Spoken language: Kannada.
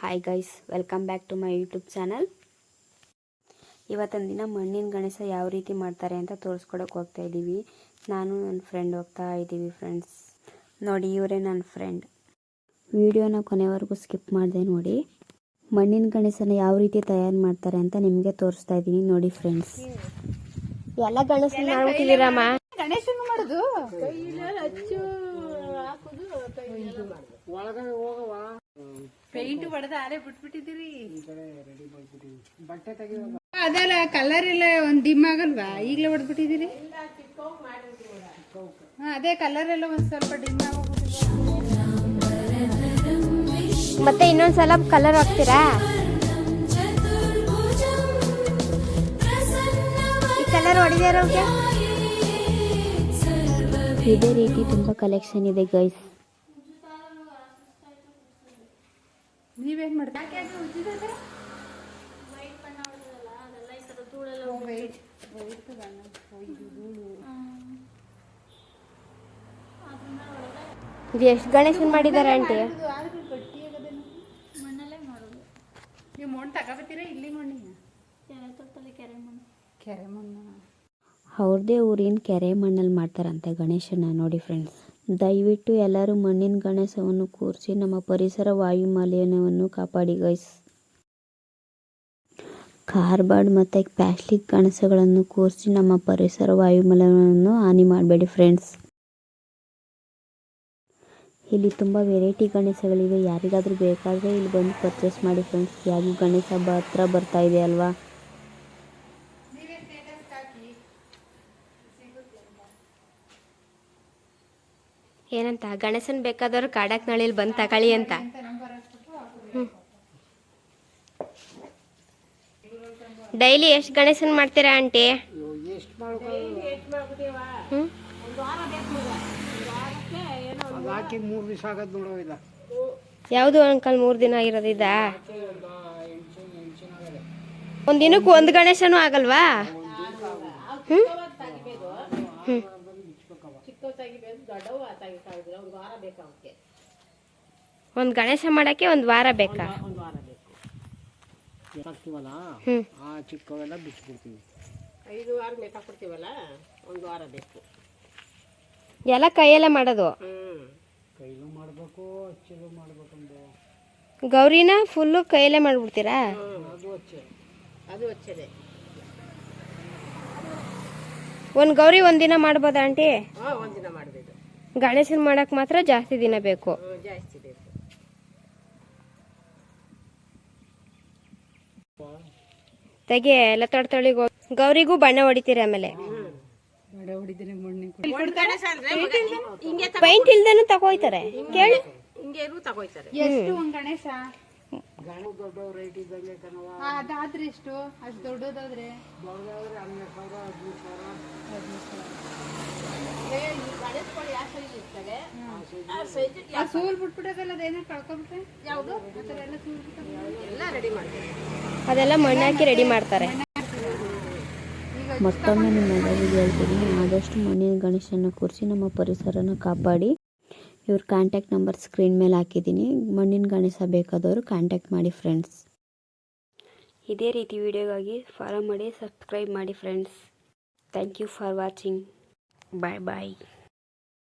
Hi guys welcome back to my YouTube channel ಇವತ್ತೊಂದು ದಿನ ಮಣ್ಣಿನ ಗಣೇಶ ಯಾವ ರೀತಿ ಮಾಡ್ತಾರೆ ಅಂತ ತೋರಿಸ್ಕೊಡೋಕೆ ಹೋಗ್ತಾ ಇದ್ದೀವಿ. ನಾನು ನನ್ನ ಫ್ರೆಂಡ್ ಹೋಗ್ತಾ ಇದ್ದೀವಿ ಫ್ರೆಂಡ್ಸ್ ನೋಡಿ ಇವರೇ ನನ್ನ ಫ್ರೆಂಡ್ ವಿಡಿಯೋನ ಕೊನೆವರೆಗೂ ಸ್ಕಿಪ್ ಮಾಡಿದೆ ನೋಡಿ. ಮಣ್ಣಿನ ಗಣೇಶನ ಯಾವ ರೀತಿ ತಯಾರು ಮಾಡ್ತಾರೆ ಅಂತ ನಿಮಗೆ ತೋರಿಸ್ತಾ ಇದ್ದೀನಿ ನೋಡಿ ಫ್ರೆಂಡ್ಸ್ ಎಲ್ಲ ಗಣೇಶ ಮಾಡ್ಬಿಟ್ಟಿದ್ದೀರಮ್ಮ ಗಣೇಶನ್ ಮಾಡುದು? ಪೇಂಟ್ ಹೊಡೆದ ಆರೆ ಬಿಟ್ಬಿಟ್ಟಿದ್ದೀರಿ. ಅದಲ್ಲ ಕಲರ್ ಎಲ್ಲ ಒಂದ್ ಡಿಮ್ ಆಗಲ್ವಾ? ಈಗ್ಲೇ ಹೊಡೆದ್ಬಿಟ್ಟಿದ್ದೀರಿ ಹಾ ಅದೇ ಕಲರ್ ಎಲ್ಲ ಒಂದ್ ಸ್ವಲ್ಪ ಡಿಮ್ ಮತ್ತೆ ಇನ್ನೊಂದ್ಸಲ ಕಲರ್ ಹಾಕ್ತೀರಾ? ಈ ಕಲರ್ ಹೊಡಿದಾರ ಇದೇ ರೀತಿ ತುಂಬಾ ಕಲೆಕ್ಷನ್ ಇದೆ ಗೈಸ್ ನೀವೇನ್ ಮಾಡ್ತಾ ಇದು ಎಷ್ಟು ಗಣೇಶನ್ ಮಾಡಿದ್ದಾರೆ ಆಂಟಿ? ನೀವು ಮಣ್ಣು ತಗೋಬತ್ತೀರಾ ಇಲ್ಲಿ ಮಣ್ಣಿನ? ಕೆರೆ ಮಣ್ಣು. ಅವ್ರದ್ದೇ ಊರಿನ ಕೆರೆ ಮಣ್ಣಲ್ಲಿ ಮಾಡ್ತಾರಂತೆ ಗಣೇಶನ ನೋಡಿ ಫ್ರೆಂಡ್ಸ್ ದಯವಿಟ್ಟು ಎಲ್ಲರೂ ಮಣ್ಣಿನ ಗಣೇಶವನ್ನು ಕೂರಿಸಿ ನಮ್ಮ ಪರಿಸರ ವಾಯು ಮಾಲಿನ್ಯವನ್ನು ಕಾಪಾಡಿ ಗೈಸ್. ಕಾರ್ಬಾರ್ಡ್ ಮತ್ತು ಪ್ಲಾಸ್ಟಿಕ್ ಗಣಸಗಳನ್ನು ಕೂರಿಸಿ ನಮ್ಮ ಪರಿಸರ ವಾಯು ಮಾಲಿನ್ಯವನ್ನು ಹಾನಿ ಮಾಡಬೇಡಿ ಫ್ರೆಂಡ್ಸ್. ಇಲ್ಲಿ ತುಂಬ ವೆರೈಟಿ ಗಣೇಶಗಳಿವೆ. ಯಾರಿಗಾದರೂ ಬೇಕಾದರೆ ಇಲ್ಲಿ ಬಂದು ಪರ್ಚೇಸ್ ಮಾಡಿ ಫ್ರೆಂಡ್ಸ್. ಯಾರಿಗೂ ಗಣೇಶ ಹಬ್ಬ ಹತ್ರ ಬರ್ತಾ ಇದೆ ಅಲ್ವಾ? ಏನಂತ, ಗಣೇಶನ್ ಬೇಕಾದವ್ರು ಕಾಡಕ್ ನಳಿಲಿ ಬಂದು ತಗೊಳ್ಳಿ ಅಂತ. ಡೈಲಿ ಎಷ್ಟು ಗಣೇಶನ್ ಮಾಡ್ತೀರಾ ಆಂಟಿ? ಹ್ಞೂ ಯಾವುದು ಅಂಕಲ್ ಮೂರು ದಿನ ಆಗಿರೋದಿದಾ ಒಂದ್ ದಿನಕ್ಕೆ ಒಂದು ಗಣೇಶನೂ ಆಗಲ್ವಾ? ಹ್ಮ್ ಹ್ಮ್ ಒಂದು ಗಣೇಶ ಮಾಡಕ್ಕೆ ಒಂದು ವಾರ ಬೇಕಾ? ಒಂದು ವಾರ ಬೇಕು. ಹಾಕ್ತೀವಲ್ಲ? ಆ ಚಿಕ್ಕವೆಲ್ಲ ಬಿಚ್ಚಿಬಿಡ್ತೀವಿ. ಐದು ವಾರ ಬೇಕಾಗ್ಬಿಡ್ತೀವಲ್ಲ ಒಂದು ವಾರ ಬೇಕು. ಎಲ್ಲ ಕೈಯಲ್ಲೇ ಮಾಡೋದು? ಕೈಲೂ ಮಾಡಬೇಕು ಹಚ್ಚಲು ಮಾಡಬೇಕು ಗೌರಿನ ಫುಲ್ಲು ಕೈಯಲ್ಲೇ ಮಾಡ್ಬಿಡ್ತೀರಾ? ಅದು ಹಚ್ಚೆ ಅದು ಹಚ್ಚದೆ ಒಂದು ಗೌರಿ ಒಂದಿನ ಮಾಡ್ಬೋದಾ ಆಂಟಿ? ಹಾಂ ಒಂದಿನ ಮಾಡಬೇಕು ಗಣೇಶನ್ ಮಾಡಕ್ ಮಾತ್ರ ಜಾಸ್ತಿ ದಿನ ಬೇಕು. ಜಾಸ್ತಿ ಬೇಕು. ತೆಗೆ ಎಲ್ಲ ತೊಳ್ತೊಳಿಗೆ ಗೌರಿಗೂ ಬಣ್ಣ ಹೊಡಿತೀರಿ ಆಮೇಲೆ. ಪೈಂಟ್ ಇಲ್ದೇನು ತಗೋಯ್ತಾರೆ. ಕೇಳಿ. ಹಿಂಗೆ ತಗೋಯ್ತಾರೆ. ಎಷ್ಟು ಒಂದ್ ಗಣೇಶ? ರೇಟ್ ಇದ್ದಂಗೆ ಕಣವ ಅದಾದ್ರೆ ಎಷ್ಟು? ಅಷ್ಟು ದೊಡ್ಡದಾದ್ರೆ? ದೊಡ್ಡದಾದ್ರೆ ಹನ್ನೆರಡು ಸಾವಿರ ಹದಿಮೂರು ಸಾವಿರ. ಆ ಸೂಲ್ ಬಿಟ್ಬಿಡೋದಲ್ಲ ಅದೇನೋ ಕಳ್ಕೊಬಿಟ್ರೆ ಯಾವುದು? ಆ ಥರ ಎಲ್ಲ ಸೂಲ್ ಬಿಟ್ಟು ಎಲ್ಲ ರೆಡಿ ಮಾಡ್ತೀವಿ ಅದೆಲ್ಲ ಮಣ್ಣು ಹಾಕಿ ರೆಡಿ ಮಾಡ್ತಾರೆ. ಮತ್ತೊಮ್ಮೆ ನಿಮ್ಮೆಲ್ಲರಿಗೂ ಹೇಳ್ತೀನಿ ಆದಷ್ಟು ಮಣ್ಣಿನ ಗಣೇಶನ ಕೂರಿಸಿ ನಮ್ಮ ಪರಿಸರನ ಕಾಪಾಡಿ. ಇವ್ರ ಕಾಂಟ್ಯಾಕ್ಟ್ ನಂಬರ್ ಸ್ಕ್ರೀನ್ ಮೇಲೆ ಹಾಕಿದ್ದೀನಿ. ಮಣ್ಣಿನ ಗಣೇಶ ಬೇಕಾದವರು ಕಾಂಟ್ಯಾಕ್ಟ್ ಮಾಡಿ ಫ್ರೆಂಡ್ಸ್ ಇದೇ ರೀತಿ ವಿಡಿಯೋಗಾಗಿ ಫಾಲೋ ಮಾಡಿ ಸಬ್ಸ್ಕ್ರೈಬ್ ಮಾಡಿ friends thank you for watching bye bye